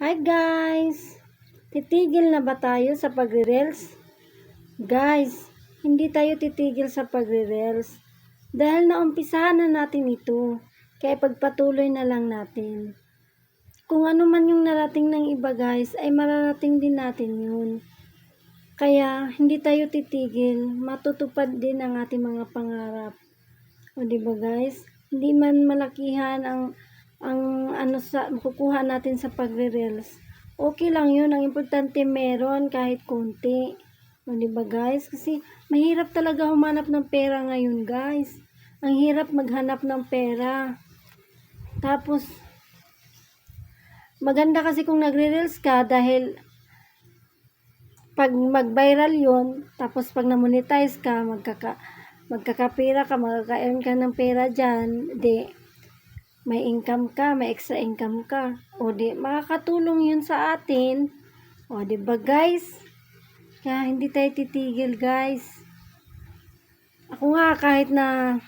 Hi guys! Titigil na ba tayo sa pagre-reels? Guys, hindi tayo titigil sa pagre-reels dahil naumpisahan na natin ito. Kaya pagpatuloy na lang natin. Kung ano man yung narating ng iba guys, ay mararating din natin yun. Kaya hindi tayo titigil, matutupad din ang ating mga pangarap. O ba guys? Hindi man malakihan ang ang ano sa makukuha natin sa pagre-reels. Okay lang 'yun, ang importante meron kahit konti. O di ba guys? Kasi mahirap talaga humanap ng pera ngayon, guys. Ang hirap maghanap ng pera. Tapos maganda kasi kung nagre-reels ka dahil pag mag-viral yun, tapos pag na-monetize ka, magkaka, magkakapira ka, magkaka-earn ka ng pera dyan, di, may income ka, may extra income ka. O di, makakatulong yun sa atin. O di ba guys? Kaya hindi tayo titigil guys. Ako nga kahit na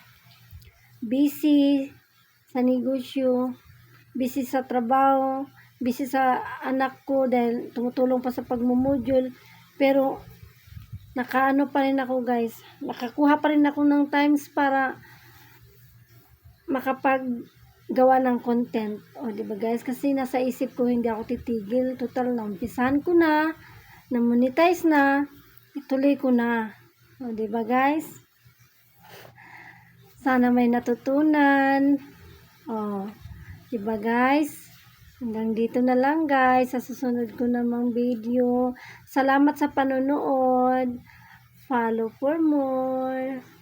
busy sa negosyo, busy sa trabaho, busy sa anak ko dahil tumutulong pa sa pagmumodule. Pero, nakaano pa rin ako guys. Nakakuha pa rin ako ng times para makapaggawa ng content. O, di ba guys? Kasi nasa isip ko hindi ako titigil. Total na umpisahan ko na, na monetize na, ituloy ko na. O, di ba guys? Sana may natutunan. O, di ba guys? Hanggang dito na lang guys sa susunod ko namang video. Salamat sa panonood. Follow for more.